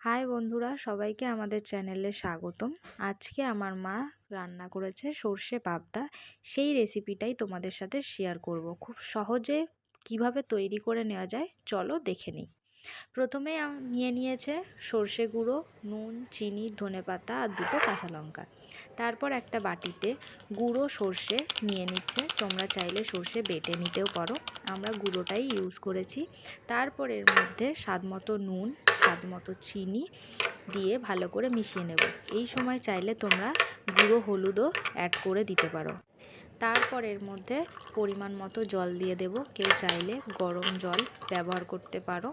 High বন্ধুরা, সবাইকে আমাদের চ্যানেলে স্বাগতম। আজকে আমার মা রান্না করেছে সর্ষে পাবদা। সেই রেসিপিটাই তোমাদের সাথে শেয়ার করব। খুব সহজে কীভাবে তৈরি করে নেওয়া যায়, চলো দেখে নিই। প্রথমে নিয়ে নিয়েছে সর্ষে গুঁড়ো, নুন, চিনি ধনেপাতা আর দুটো কাঁচা লঙ্কা। তারপর একটা বাটিতে গুঁড়ো সর্ষে নিয়ে নিচ্ছে। তোমরা চাইলে সর্ষে বেটে নিতেও পারো। আমরা গুঁড়োটাই ইউজ করেছি। তারপর এর মধ্যে স্বাদ মতো নুন স্বাদ মতো চিনি দিয়ে ভালো করে মিশিয়ে নেব। এই সময় চাইলে তোমরা গুঁড়ো হলুদও অ্যাড করে দিতে পারো। তারপর এর মধ্যে পরিমাণ মতো জল দিয়ে দেব। কেউ চাইলে গরম জল ব্যবহার করতে পারো।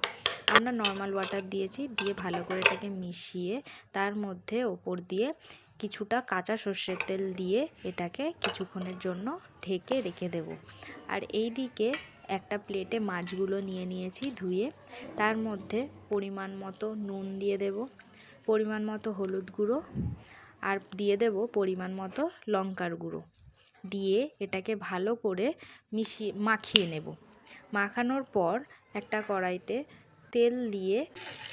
আমরা নর্মাল ওয়াটার দিয়েছি, দিয়ে ভালো করে এটাকে মিশিয়ে তার মধ্যে ওপর দিয়ে কিছুটা কাঁচা সর্ষের তেল দিয়ে এটাকে কিছুক্ষণের জন্য ঢেকে রেখে দেব। আর এই দিকে একটা প্লেটে মাছগুলো নিয়ে নিয়েছি ধুয়ে। তার মধ্যে পরিমাণ মতো নুন দিয়ে দেব, পরিমাণ মতো হলুদ গুঁড়ো, আর দিয়ে দেব পরিমাণ মতো লঙ্কার গুঁড়ো। দিয়ে এটাকে ভালো করে মিশিয়ে মাখিয়ে নেব। মাখানোর পর একটা কড়াইতে তেল দিয়ে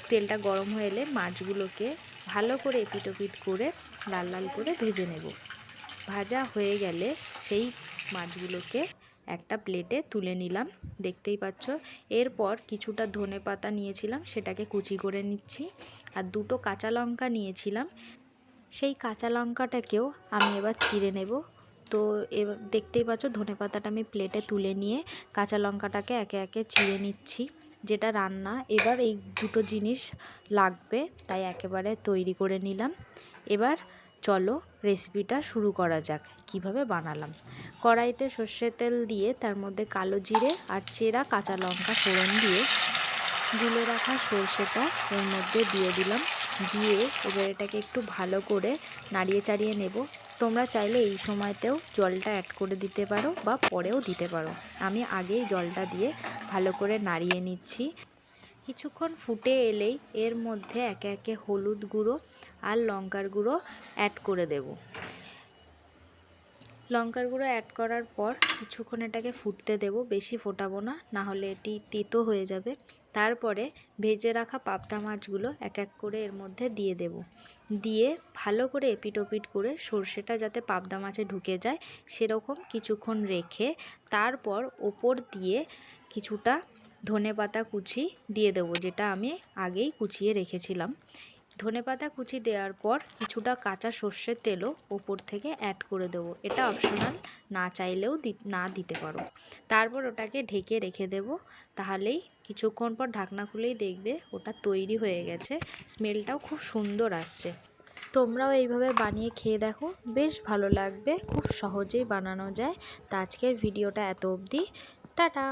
তেলটা গরম হয়ে এলে মাছগুলোকে ভালো করে এপিট ওপিট করে লাল লাল করে ভেজে নেব। ভাজা হয়ে গেলে সেই মাছগুলোকে একটা প্লেটে তুলে নিলাম। দেখতেই পাচ্ছ, এরপর কিছুটা ধনে পাতা নিয়েছিলাম, সেটাকে কুচি করে নিচ্ছি। আর দুটো কাঁচা লঙ্কা নিয়েছিলাম, সেই কাঁচা লঙ্কাটাকেও আমি এবার চিড়ে নেব। তো এবার দেখতেই পাচ্ছ ধনে পাতাটা আমি প্লেটে তুলে নিয়ে কাঁচা লঙ্কাটাকে একে একে চিড়ে নিচ্ছি, যেটা রান্না। এবার এই দুটো জিনিস লাগবে, তাই একেবারে তৈরি করে নিলাম। এবার চলো রেসিপিটা শুরু করা যাক, কীভাবে বানালাম। কড়াইতে সর্ষের তেল দিয়ে তার মধ্যে কালো জিরে আর চেরা কাঁচা লঙ্কা ফোড়ন দিয়ে গুলে রাখা সর্ষেটা এর মধ্যে দিয়ে দিলাম দিয়ে এবার এটাকে একটু ভালো করে নাড়িয়ে চাড়িয়ে নেব। তোমরা চাইলে এই সময়তেও জলটা অ্যাড করে দিতে পারো বা পরেও দিতে পারো। আমি আগেই জলটা দিয়ে ভালো করে নাড়িয়ে নিচ্ছি। কিছুক্ষণ ফুটে এলেই এর মধ্যে একে একে হলুদ গুঁড়ো আর লঙ্কার গুঁড়ো অ্যাড করে দেব। লঙ্কার গুঁড়ো অ্যাড করার পর কিছুক্ষণ এটাকে ফুটতে দেব, বেশি ফোটাবো না না হলে এটি তেতো হয়ে যাবে। তারপরে ভেজে রাখা পাবদা মাছগুলো এক এক করে এর মধ্যে দিয়ে দেব। দিয়ে ভালো করে এপিট ওপিট করে সর্ষেটা যাতে পাবদা মাছে ঢুকে যায়, সেরকম কিছুক্ষণ রেখে তারপর ওপর দিয়ে কিছুটা ধনে পাতা কুচি দিয়ে দেবো, যেটা আমি আগেই কুচিয়ে রেখেছিলাম। ধনে পাতা কুচি দেওয়ার পর কিছুটা কাঁচা সর্ষের তেলও ওপর থেকে অ্যাড করে দেবো। এটা অপশনাল না চাইলেও না দিতে পারো। তারপর ওটাকে ঢেকে রেখে দেব। তাহলেই কিছুক্ষণ পর ঢাকনা খুলেই দেখবে ওটা তৈরি হয়ে গেছে। স্মেলটাও খুব সুন্দর আসছে। তোমরাও এইভাবে বানিয়ে খেয়ে দেখো। বেশ ভালো লাগবে। খুব সহজেই বানানো যায়। তা আজকের ভিডিওটা এত অবধি। টাটা!